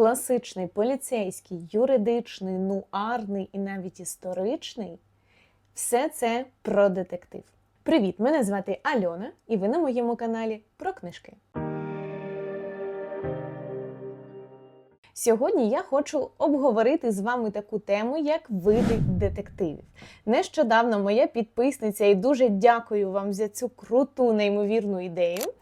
класичний, поліцейський, юридичний, нуарний і навіть історичний все це про детектив. Привіт! Мене звати Альона, і ви на моєму каналі про книжки. Сьогодні я хочу обговорити з вами таку тему, як види детективів. Нещодавно моя підписниця, і дуже дякую вам за цю круту, неймовірну ідею,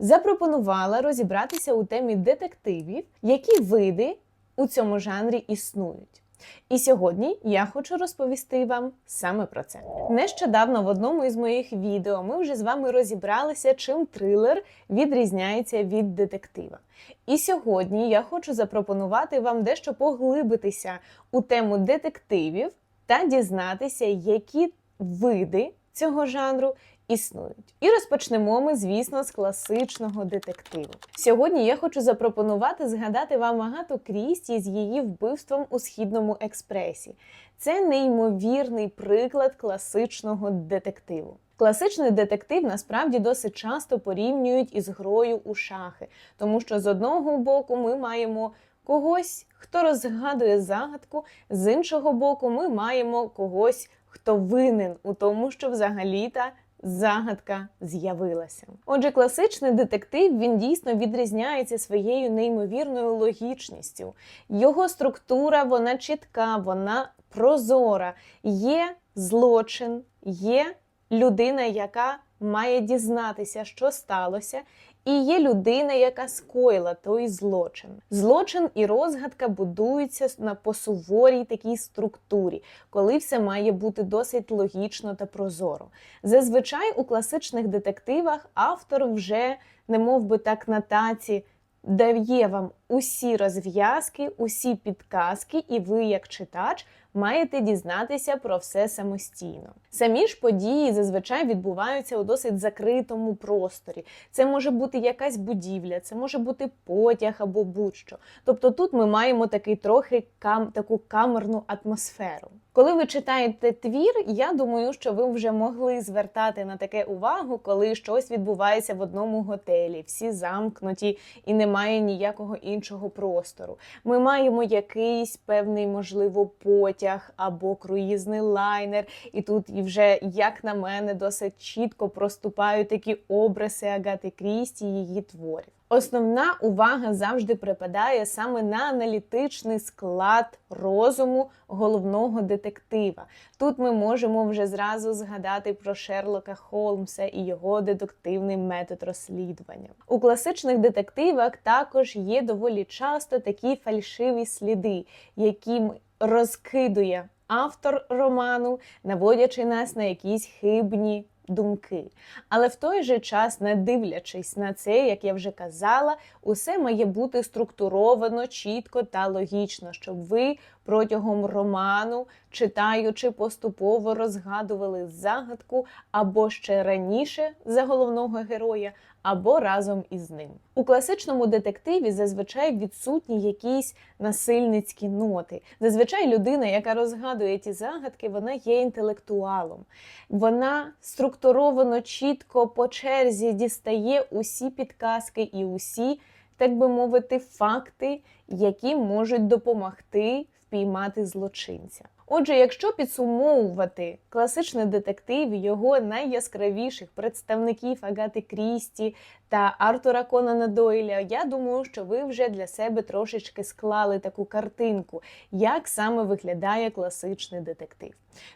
запропонувала розібратися у темі детективів, які види у цьому жанрі існують. І сьогодні я хочу розповісти вам саме про це. Нещодавно в одному із моїх відео ми вже з вами розібралися, чим трилер відрізняється від детектива. І сьогодні я хочу запропонувати вам дещо поглибитися у тему детективів та дізнатися, які види цього жанру існують. І розпочнемо ми, звісно, з класичного детективу. Сьогодні я хочу запропонувати згадати вам Агату Крісті з її вбивством у східному експресі. Це неймовірний приклад класичного детективу. Класичний детектив насправді досить часто порівнюють із грою у шахи, тому що з одного боку ми маємо когось, хто розгадує загадку, з іншого боку, ми маємо когось, хто винен у тому, що взагалі-та загадка з'явилася. Отже, класичний детектив він дійсно відрізняється своєю неймовірною логічністю. Його структура вона чітка, вона прозора. Є злочин, є людина, яка має дізнатися, що сталося. І є людина, яка скоїла той злочин. Злочин і розгадка будуються на посуворій такій структурі, коли все має бути досить логічно та прозоро. Зазвичай у класичних детективах автор вже, не мов би так на таці, дає вам усі розв'язки, усі підказки, і ви, як читач, маєте дізнатися про все самостійно. Самі ж події зазвичай відбуваються у досить закритому просторі. Це може бути якась будівля, це може бути потяг або будь-що. Тобто тут ми маємо такий трохи кам таку камерну атмосферу. Коли ви читаєте твір, я думаю, що ви вже могли звертати на таке увагу, коли щось відбувається в одному готелі, всі замкнуті і немає ніякого іншого простору. Ми маємо якийсь певний, можливо, потяг або круїзний лайнер, і тут і вже, як на мене, досить чітко проступають такі образи Агати Крісті і її творів. Основна увага завжди припадає саме на аналітичний склад розуму головного детектива. Тут ми можемо вже зразу згадати про Шерлока Холмса і його дедуктивний метод розслідування. У класичних детективах також є доволі часто такі фальшиві сліди, які розкидує автор роману, наводячи нас на якісь хибні думки. Але в той же час, не дивлячись на це, як я вже казала, усе має бути структуровано чітко та логічно, щоб ви протягом роману, читаючи, поступово розгадували загадку або ще раніше за головного героя, або разом із ним. У класичному детективі зазвичай відсутні якісь насильницькі ноти. Зазвичай людина, яка розгадує ті загадки, вона є інтелектуалом. Вона структуровано чітко по черзі дістає усі підказки і усі, так би мовити, факти, які можуть допомогти впіймати злочинця. Отже, якщо підсумовувати класичний детектив його найяскравіших представників Агати Крісті та Артура Конана Дойля, я думаю, що ви вже для себе трошечки склали таку картинку, як саме виглядає класичний детектив.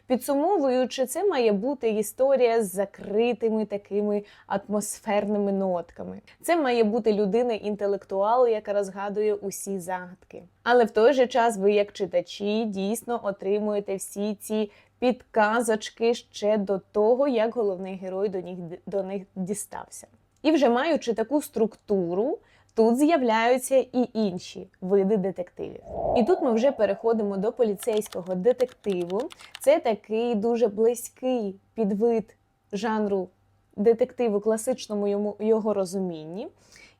Підсумовуючи, це має бути історія з закритими такими атмосферними нотками. Це має бути людина-інтелектуал, яка розгадує усі загадки. Але в той же час ви, як читачі, дійсно отримуєте всі ці підказочки ще до того, як головний герой до них, до них дістався. І вже маючи таку структуру, тут з'являються і інші види детективів. І тут ми вже переходимо до поліцейського детективу. Це такий дуже близький підвид жанру детективу класичному йому його розумінні.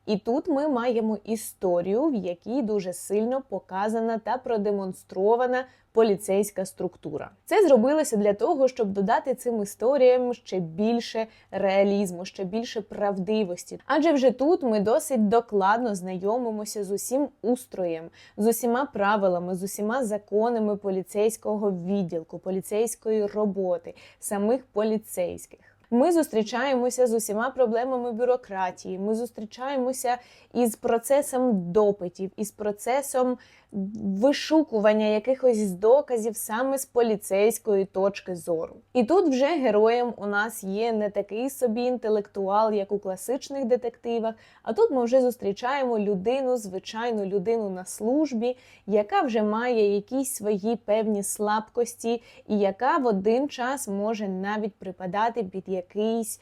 І тут ми маємо історію, в якій дуже сильно показана та продемонстрована поліцейська структура. Це зробилося для того, щоб додати цим історіям ще більше реалізму, ще більше правдивості. Адже вже тут ми досить докладно знайомимося з усім устроєм, з усіма правилами, з усіма законами поліцейського відділку, поліцейської роботи, самих поліцейських. Ми зустрічаємося з усіма проблемами бюрократії. Ми зустрічаємося із процесом допитів, із процесом вишукування якихось доказів саме з поліцейської точки зору. І тут вже героєм у нас є не такий собі інтелектуал, як у класичних детективах. А тут ми вже зустрічаємо людину, звичайну людину на службі, яка вже має якісь свої певні слабкості, і яка в один час може навіть припадати під якийсь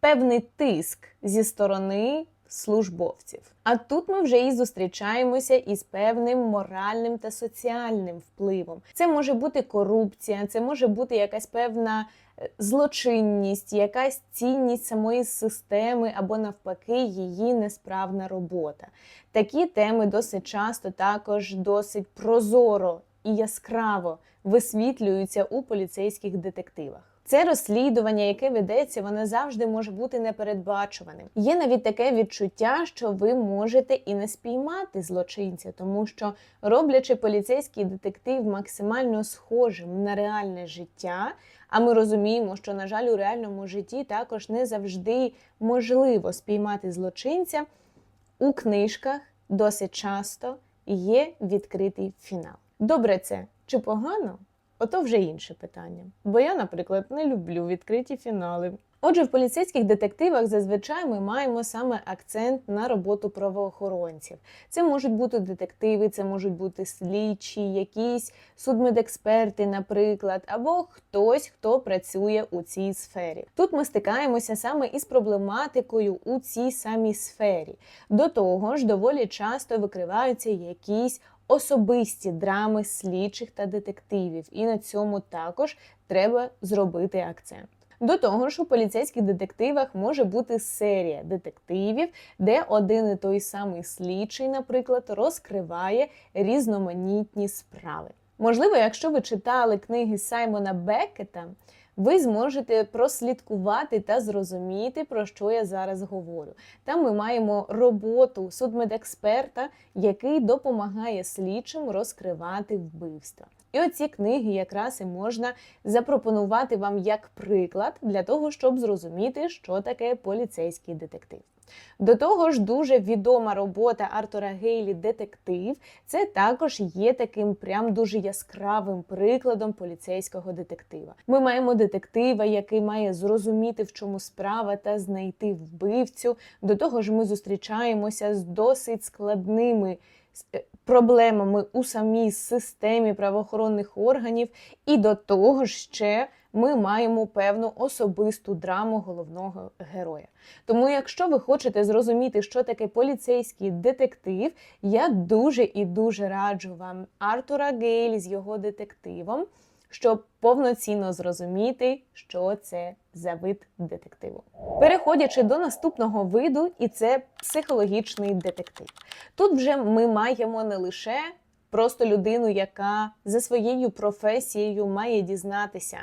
певний тиск зі сторони службовців. А тут ми вже і зустрічаємося із певним моральним та соціальним впливом. Це може бути корупція, це може бути якась певна е, злочинність, якась цінність самої системи або навпаки її несправна робота. Такі теми досить часто також досить прозоро і яскраво висвітлюються у поліцейських детективах. Це розслідування, яке ведеться, воно завжди може бути непередбачуваним. Є навіть таке відчуття, що ви можете і не спіймати злочинця, тому що роблячи поліцейський детектив максимально схожим на реальне життя. А ми розуміємо, що, на жаль, у реальному житті також не завжди можливо спіймати злочинця. У книжках досить часто є відкритий фінал. Добре, це чи погано? Ото вже інше питання. Бо я, наприклад, не люблю відкриті фінали. Отже, в поліцейських детективах зазвичай ми маємо саме акцент на роботу правоохоронців. Це можуть бути детективи, це можуть бути слідчі, якісь судмедексперти, наприклад, або хтось, хто працює у цій сфері. Тут ми стикаємося саме із проблематикою у цій самій сфері. До того ж, доволі часто викриваються якісь особисті драми слідчих та детективів, і на цьому також треба зробити акцент. До того ж, у поліцейських детективах може бути серія детективів, де один і той самий слідчий, наприклад, розкриває різноманітні справи. Можливо, якщо ви читали книги Саймона Беккета, ви зможете прослідкувати та зрозуміти, про що я зараз говорю. Там ми маємо роботу судмедексперта, який допомагає слідчим розкривати вбивства. І оці книги якраз і можна запропонувати вам як приклад для того, щоб зрозуміти, що таке поліцейський детектив. До того ж, дуже відома робота Артура Гейлі Детектив. Це також є таким прям дуже яскравим прикладом поліцейського детектива. Ми маємо детектива, який має зрозуміти, в чому справа, та знайти вбивцю. До того ж, ми зустрічаємося з досить складними. Е, проблемами у самій системі правоохоронних органів, і до того ж ще ми маємо певну особисту драму головного героя. Тому, якщо ви хочете зрозуміти, що таке поліцейський детектив, я дуже і дуже раджу вам Артура Гейль з його детективом, щоб повноцінно зрозуміти, що це за вид детективу. Переходячи до наступного виду, і це психологічний детектив. Тут вже ми маємо не лише просто людину, яка за своєю професією має дізнатися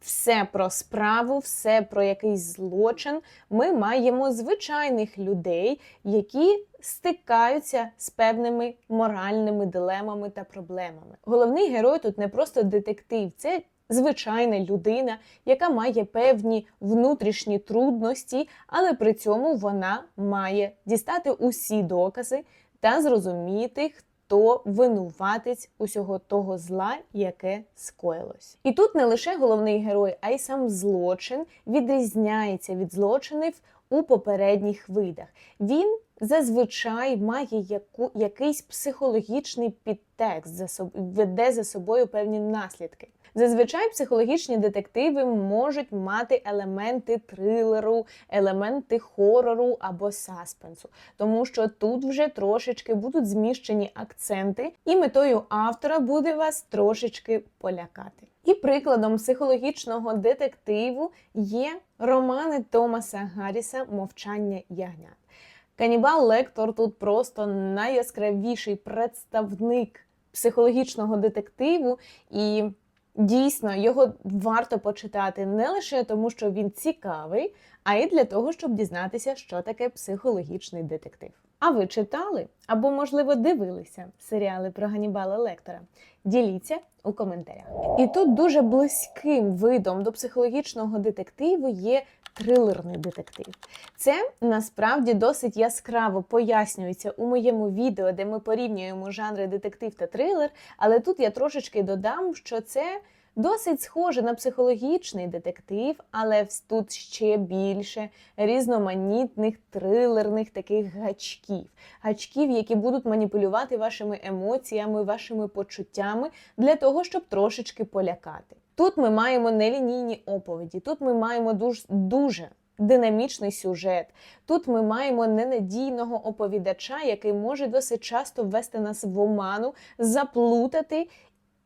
все про справу, все про якийсь злочин. Ми маємо звичайних людей, які стикаються з певними моральними дилемами та проблемами. Головний герой тут не просто детектив, це звичайна людина, яка має певні внутрішні трудності, але при цьому вона має дістати усі докази та зрозуміти, хто винуватець усього того зла, яке скоїлось. І тут не лише головний герой, а й сам злочин відрізняється від злочинів у попередніх видах. Він зазвичай має яку, якийсь психологічний підтекст, за соб, веде за собою певні наслідки. Зазвичай психологічні детективи можуть мати елементи трилеру, елементи хорору або саспенсу, тому що тут вже трошечки будуть зміщені акценти, і метою автора буде вас трошечки полякати. І прикладом психологічного детективу є романи Томаса Гарріса Мовчання ягнят. Канібал Лектор тут просто найяскравіший представник психологічного детективу, і дійсно його варто почитати не лише тому, що він цікавий, а й для того, щоб дізнатися, що таке психологічний детектив. А ви читали або, можливо, дивилися серіали про Ганібала Лектора? Діліться у коментарях. І тут дуже близьким видом до психологічного детективу є трилерний детектив. Це насправді досить яскраво пояснюється у моєму відео, де ми порівнюємо жанри детектив та трилер. Але тут я трошечки додам, що це досить схоже на психологічний детектив, але тут ще більше різноманітних трилерних таких гачків, гачків, які будуть маніпулювати вашими емоціями, вашими почуттями для того, щоб трошечки полякати. Тут ми маємо нелінійні оповіді, тут ми маємо дуже, дуже динамічний сюжет. Тут ми маємо ненадійного оповідача, який може досить часто ввести нас в оману, заплутати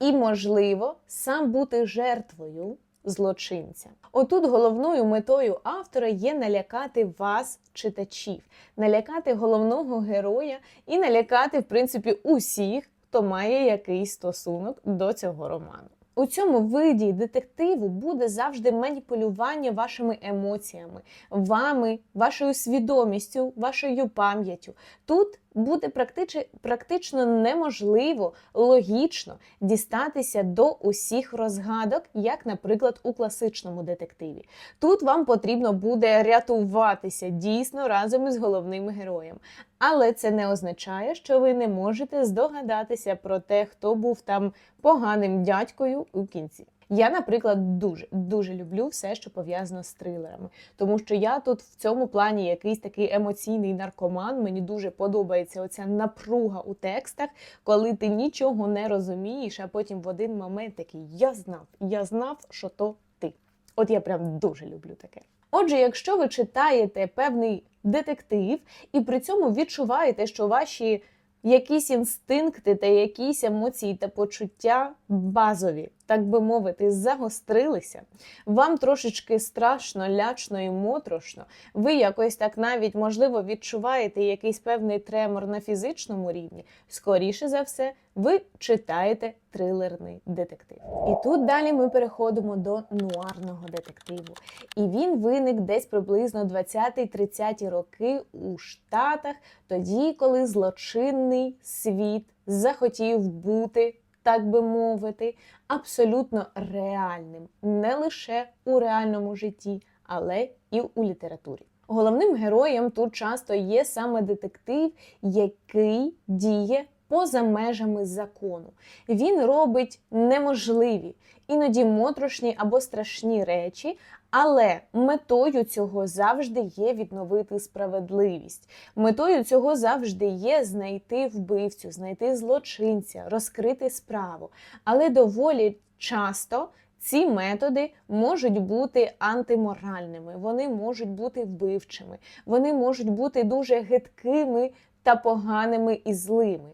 і, можливо, сам бути жертвою злочинця. Отут головною метою автора є налякати вас, читачів, налякати головного героя і налякати, в принципі, усіх, хто має якийсь стосунок до цього роману. У цьому виді детективу буде завжди маніпулювання вашими емоціями, вами, вашою свідомістю, вашою пам'яттю. Тут буде практично, практично неможливо логічно дістатися до усіх розгадок, як, наприклад, у класичному детективі. Тут вам потрібно буде рятуватися дійсно разом із головним героєм. Але це не означає, що ви не можете здогадатися про те, хто був там поганим дядькою у кінці. Я, наприклад, дуже дуже люблю все, що пов'язано з трилерами, тому що я тут в цьому плані якийсь такий емоційний наркоман. Мені дуже подобається оця напруга у текстах, коли ти нічого не розумієш, а потім в один момент такий я знав, я знав, що то ти. От я прям дуже люблю таке. Отже, якщо ви читаєте певний детектив і при цьому відчуваєте, що ваші якісь інстинкти та якісь емоції та почуття базові, так би мовити, загострилися, вам трошечки страшно, лячно і моторошно, ви якось так навіть, можливо, відчуваєте якийсь певний тремор на фізичному рівні, скоріше за все, ви читаєте трилерний детектив. І тут далі ми переходимо до нуарного детективу. І він виник десь приблизно 20-30 роки у Штатах, тоді, коли злочинний світ захотів бути так би мовити, абсолютно реальним, не лише у реальному житті, але і у літературі. Головним героєм тут часто є саме детектив, який діє поза межами закону. Він робить неможливі, іноді мотрошні або страшні речі, але метою цього завжди є відновити справедливість. Метою цього завжди є знайти вбивцю, знайти злочинця, розкрити справу. Але доволі часто. Ці методи можуть бути антиморальними, вони можуть бути вбивчими, вони можуть бути дуже гидкими та поганими і злими.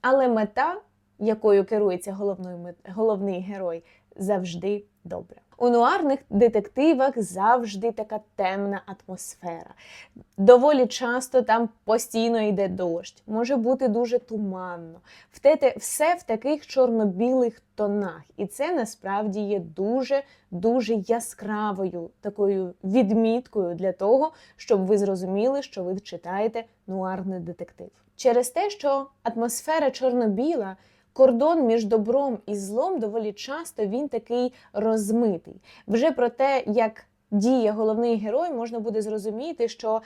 Але мета, якою керується головний, герой, завжди добра. У нуарних детективах завжди така темна атмосфера. Доволі часто там постійно йде дощ, може бути дуже туманно. Втете Все в таких чорно-білих тонах. І це насправді є дуже-дуже яскравою такою відміткою для того, щоб ви зрозуміли, що ви читаєте нуарний детектив. Через те, що атмосфера чорно-біла. Кордон між добром і злом доволі часто він такий розмитий. Вже про те, як діє головний герой, можна буде зрозуміти, що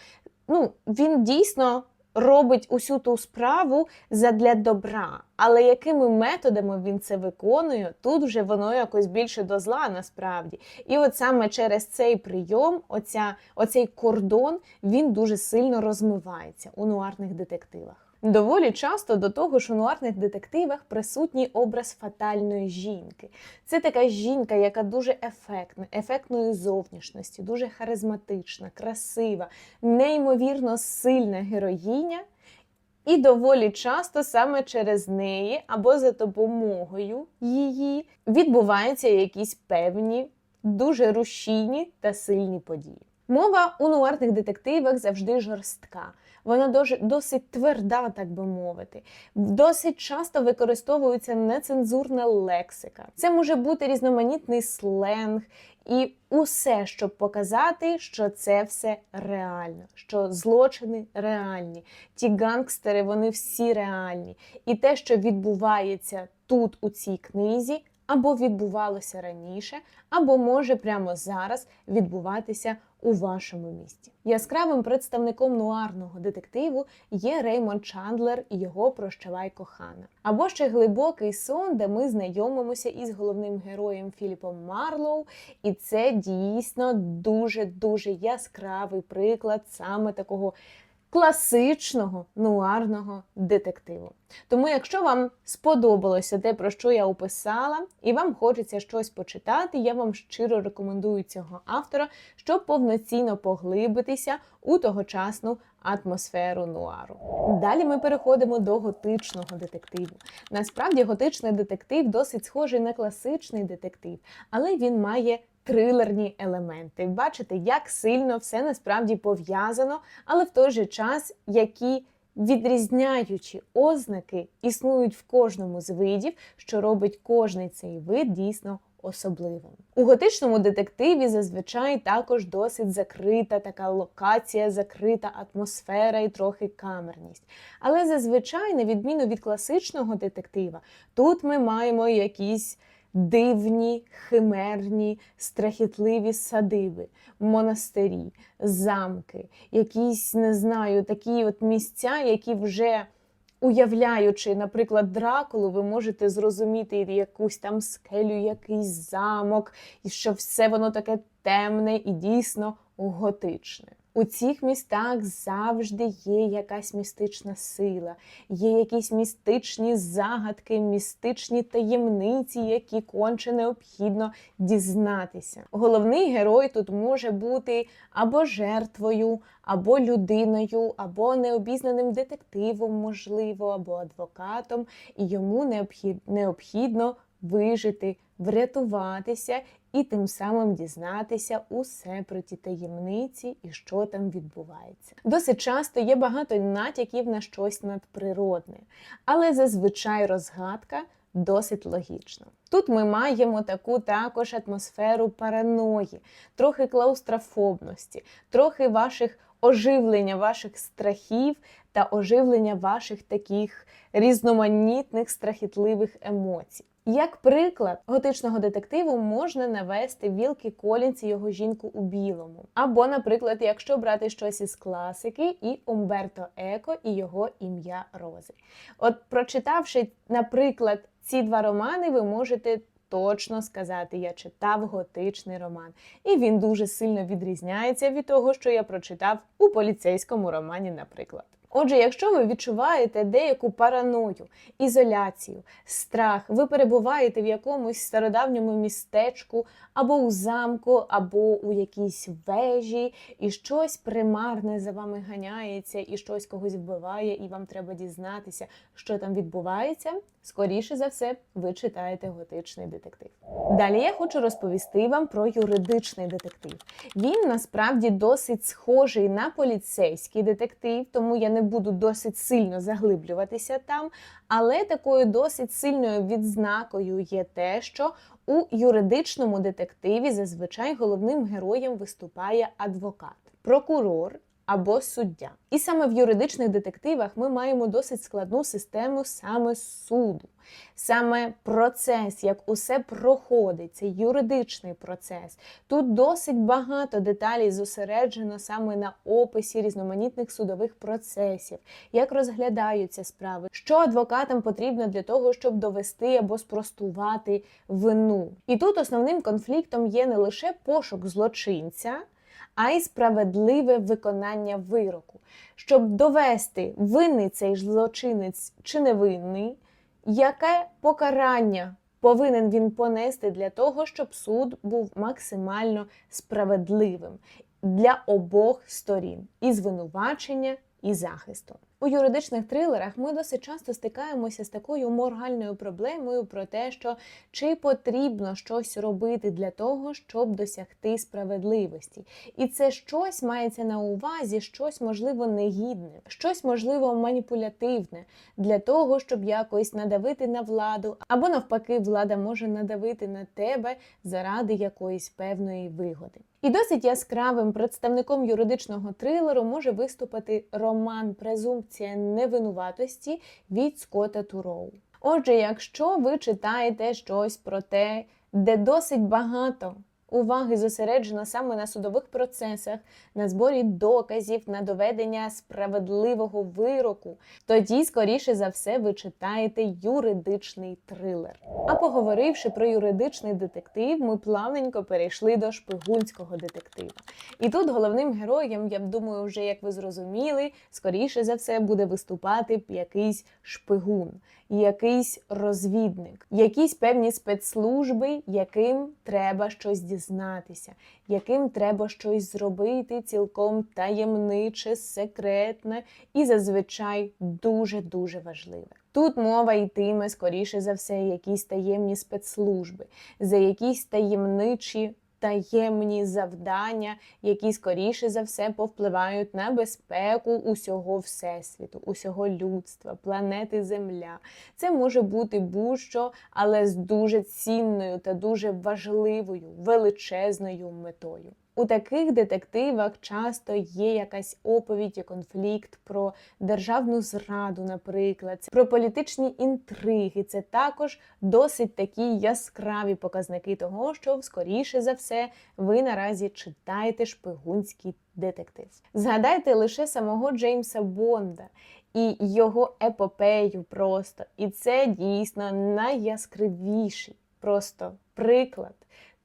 ну, він дійсно робить усю ту справу задля добра. Але якими методами він це виконує, тут вже воно якось більше до зла насправді. І от саме через цей прийом, оця, оцей кордон, він дуже сильно розмивається у нуарних детективах. Доволі часто до того ж у нуарних детективах присутній образ фатальної жінки. Це така жінка, яка дуже ефектна, ефектної зовнішності, дуже харизматична, красива, неймовірно сильна героїня. І доволі часто саме через неї або за допомогою її відбуваються якісь певні, дуже рушійні та сильні події. Мова у нуарних детективах завжди жорстка. Вона досить тверда, так би мовити. Досить часто використовується нецензурна лексика. Це може бути різноманітний сленг і усе, щоб показати, що це все реально, що злочини реальні, ті гангстери, вони всі реальні. І те, що відбувається тут, у цій книзі, або відбувалося раніше, або може прямо зараз відбуватися у вашому місті. Яскравим представником нуарного детективу є Реймонд Чандлер і його Прощавай кохана. Або ще глибокий сон, де ми знайомимося із головним героєм Філіпом Марлоу, і це дійсно дуже дуже яскравий приклад саме такого класичного нуарного детективу. Тому, якщо вам сподобалося те, про що я описала, і вам хочеться щось почитати, я вам щиро рекомендую цього автора, щоб повноцінно поглибитися у тогочасну атмосферу нуару. Далі ми переходимо до готичного детективу. Насправді, готичний детектив досить схожий на класичний детектив, але він має трилерні елементи. Бачите, як сильно все насправді пов'язано, але в той же час які відрізняючі ознаки існують в кожному з видів, що робить кожний цей вид дійсно особливим. У готичному детективі зазвичай також досить закрита така локація, закрита атмосфера і трохи камерність. Але зазвичай, на відміну від класичного детектива, тут ми маємо якісь дивні, химерні, страхітливі садиби, монастирі, замки, якісь, не знаю, такі от місця, які вже. Уявляючи, наприклад, дракулу, ви можете зрозуміти якусь там скелю, якийсь замок, і що все воно таке темне і дійсно готичне. У цих містах завжди є якась містична сила, є якісь містичні загадки, містичні таємниці, які конче необхідно дізнатися. Головний герой тут може бути або жертвою, або людиною, або необізнаним детективом, можливо, або адвокатом, і йому необхідно вижити, врятуватися і тим самим дізнатися усе про ті таємниці і що там відбувається. Досить часто є багато натяків на щось надприродне, але зазвичай розгадка. Досить логічно. Тут ми маємо таку також атмосферу параної, трохи клаустрофобності, трохи ваших оживлення ваших страхів та оживлення ваших таких різноманітних страхітливих емоцій. Як приклад готичного детективу можна навести Вілкі Колінс і його жінку у білому. Або, наприклад, якщо брати щось із класики, і Умберто Еко і його ім'я Рози. От, прочитавши, наприклад, ці два романи, ви можете. Точно сказати, я читав готичний роман, і він дуже сильно відрізняється від того, що я прочитав у поліцейському романі, наприклад. Отже, якщо ви відчуваєте деяку параною, ізоляцію, страх, ви перебуваєте в якомусь стародавньому містечку, або у замку, або у якійсь вежі, і щось примарне за вами ганяється, і щось когось вбиває, і вам треба дізнатися, що там відбувається, скоріше за все, ви читаєте готичний детектив. Далі я хочу розповісти вам про юридичний детектив. Він насправді досить схожий на поліцейський детектив, тому я не буду досить сильно заглиблюватися там. Але такою досить сильною відзнакою є те, що у юридичному детективі зазвичай головним героєм виступає адвокат, прокурор або суддя. І саме в юридичних детективах ми маємо досить складну систему саме суду, саме процес, як усе проходить, це юридичний процес. Тут досить багато деталей зосереджено саме на описі різноманітних судових процесів, як розглядаються справи, що адвокатам потрібно для того, щоб довести або спростувати вину. І тут основним конфліктом є не лише пошук злочинця а й справедливе виконання вироку, щоб довести винний цей злочинець чи невинний, яке покарання повинен він понести для того, щоб суд був максимально справедливим для обох сторін і звинувачення, і захисту. У юридичних трилерах ми досить часто стикаємося з такою моральною проблемою про те, що чи потрібно щось робити для того, щоб досягти справедливості. І це щось мається на увазі, щось можливо негідне, щось можливо маніпулятивне для того, щоб якось надавити на владу, або навпаки, влада може надавити на тебе заради якоїсь певної вигоди. І досить яскравим представником юридичного трилеру може виступити роман Презумпція невинуватості від Скотта Туроу. Отже, якщо ви читаєте щось про те, де досить багато уваги зосереджено саме на судових процесах, на зборі доказів, на доведення справедливого вироку, тоді, скоріше за все, ви читаєте юридичний трилер. А поговоривши про юридичний детектив, ми плавненько перейшли до шпигунського детектива. І тут головним героєм, я думаю, вже як ви зрозуміли, скоріше за все буде виступати якийсь шпигун, якийсь розвідник, якісь певні спецслужби, яким треба щось дізнатися, яким треба щось зробити цілком таємниче, секретне і зазвичай дуже дуже важливе. Тут мова йтиме, скоріше за все, якісь таємні спецслужби, за якісь таємничі таємні завдання, які скоріше за все повпливають на безпеку усього всесвіту, усього людства, планети Земля. Це може бути будь-що, але з дуже цінною та дуже важливою, величезною метою. У таких детективах часто є якась оповідь і конфлікт про державну зраду, наприклад, про політичні інтриги. Це також досить такі яскраві показники того, що скоріше за все ви наразі читаєте шпигунський детектив. Згадайте лише самого Джеймса Бонда. І його епопею просто. І це дійсно найяскравіший просто приклад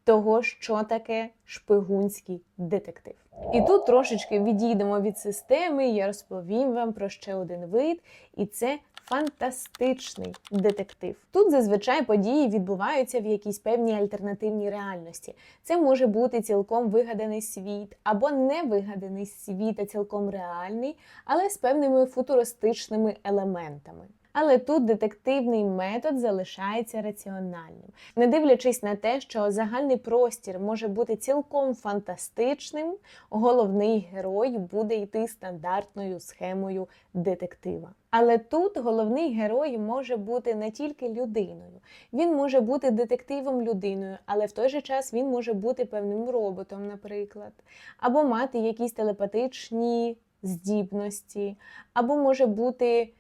того, що таке шпигунський детектив. І тут трошечки відійдемо від системи, я розповім вам про ще один вид, і це фантастичний детектив. Тут зазвичай події відбуваються в якійсь певній альтернативній реальності. Це може бути цілком вигаданий світ, або не вигаданий світ, а цілком реальний, але з певними футуристичними елементами. Але тут детективний метод залишається раціональним, не дивлячись на те, що загальний простір може бути цілком фантастичним, головний герой буде йти стандартною схемою детектива. Але тут головний герой може бути не тільки людиною, він може бути детективом людиною, але в той же час він може бути певним роботом, наприклад, або мати якісь телепатичні здібності, або може бути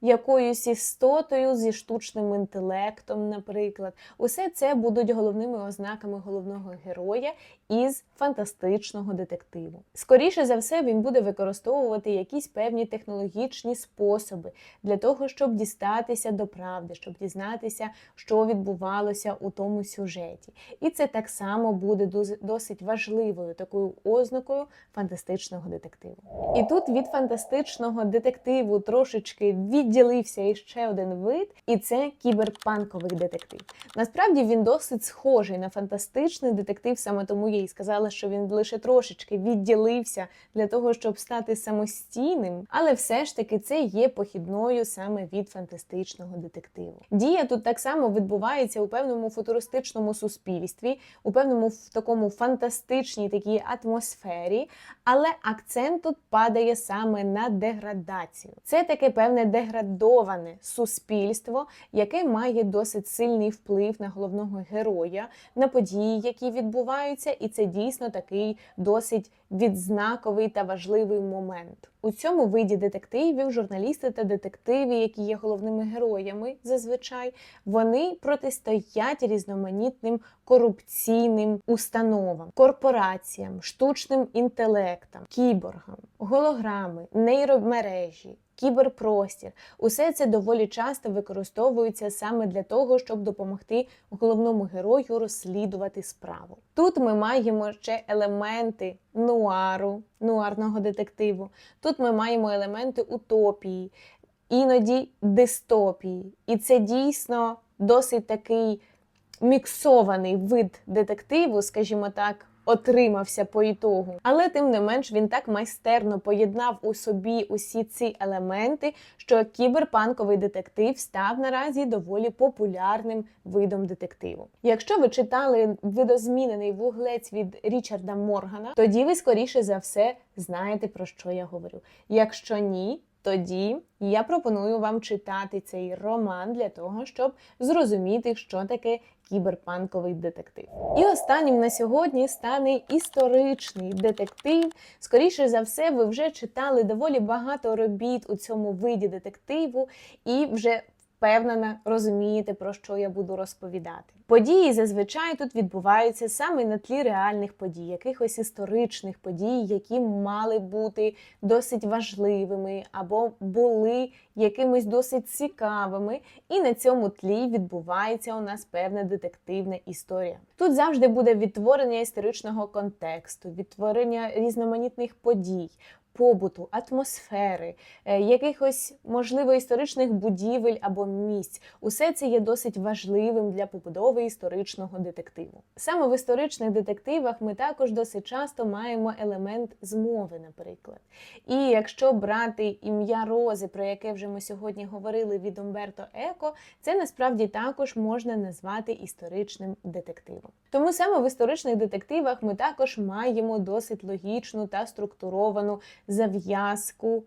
якоюсь істотою зі штучним інтелектом, наприклад. Усе це будуть головними ознаками головного героя із фантастичного детективу. Скоріше за все, він буде використовувати якісь певні технологічні способи для того, щоб дістатися до правди, щоб дізнатися, що відбувалося у тому сюжеті. І це так само буде досить важливою такою ознакою фантастичного детективу. І тут від фантастичного детективу трошечки відділився іще один вид, і це кіберпанковий детектив. Насправді він досить схожий на фантастичний детектив, саме тому і сказала, що він лише трошечки відділився для того, щоб стати самостійним, але все ж таки це є похідною саме від фантастичного детективу. Дія тут так само відбувається у певному футуристичному суспільстві, у певному в такому фантастичній такій атмосфері, але акцент тут падає саме на деградацію. Це таке певне деградоване суспільство, яке має досить сильний вплив на головного героя, на події, які відбуваються, і це дійсно такий досить відзнаковий та важливий момент. У цьому виді детективів, журналісти та детективи, які є головними героями, зазвичай вони протистоять різноманітним корупційним установам, корпораціям, штучним інтелектам, кіборгам, голограми, нейромережі кіберпростір. Усе це доволі часто використовується саме для того, щоб допомогти головному герою розслідувати справу. Тут ми маємо ще елементи нуару, нуарного детективу. Тут ми маємо елементи утопії, іноді дистопії. І це дійсно досить такий міксований вид детективу, скажімо так отримався по ітогу. Але тим не менш він так майстерно поєднав у собі усі ці елементи, що кіберпанковий детектив став наразі доволі популярним видом детективу. Якщо ви читали видозмінений вуглець від Річарда Моргана, тоді ви скоріше за все знаєте про що я говорю. Якщо ні, тоді я пропоную вам читати цей роман для того, щоб зрозуміти, що таке кіберпанковий детектив. І останнім на сьогодні стане історичний детектив. Скоріше за все, ви вже читали доволі багато робіт у цьому виді детективу і вже впевнена розумієте, про що я буду розповідати. Події зазвичай тут відбуваються саме на тлі реальних подій, якихось історичних подій, які мали бути досить важливими або були якимись досить цікавими. І на цьому тлі відбувається у нас певна детективна історія. Тут завжди буде відтворення історичного контексту, відтворення різноманітних подій побуту, атмосфери, е, якихось можливо історичних будівель або місць. Усе це є досить важливим для побудови історичного детективу. Саме в історичних детективах ми також досить часто маємо елемент змови, наприклад. І якщо брати ім'я Рози, про яке вже ми сьогодні говорили від Умберто Еко, це насправді також можна назвати історичним детективом. Тому саме в історичних детективах ми також маємо досить логічну та структуровану зав'язку,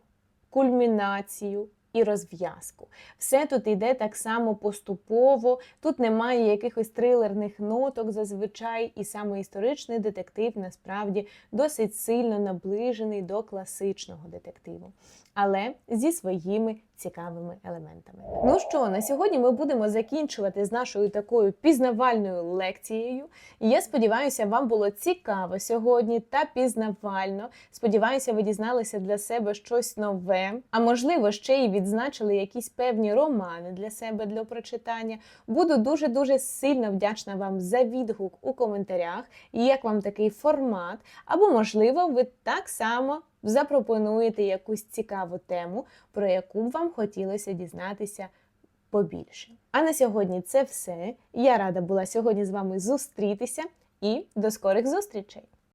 кульмінацію. І розв'язку. Все тут йде так само поступово, тут немає якихось трилерних ноток зазвичай, і саме історичний детектив насправді досить сильно наближений до класичного детективу, але зі своїми цікавими елементами. Ну що, на сьогодні ми будемо закінчувати з нашою такою пізнавальною лекцією. І я сподіваюся, вам було цікаво сьогодні та пізнавально. Сподіваюся, ви дізналися для себе щось нове, а можливо, ще й відзначили якісь певні романи для себе для прочитання. Буду дуже дуже сильно вдячна вам за відгук у коментарях, як вам такий формат, або можливо, ви так само запропонуєте якусь цікаву тему, про яку б вам хотілося дізнатися побільше. А на сьогодні це все. Я рада була сьогодні з вами зустрітися і до скорих зустрічей!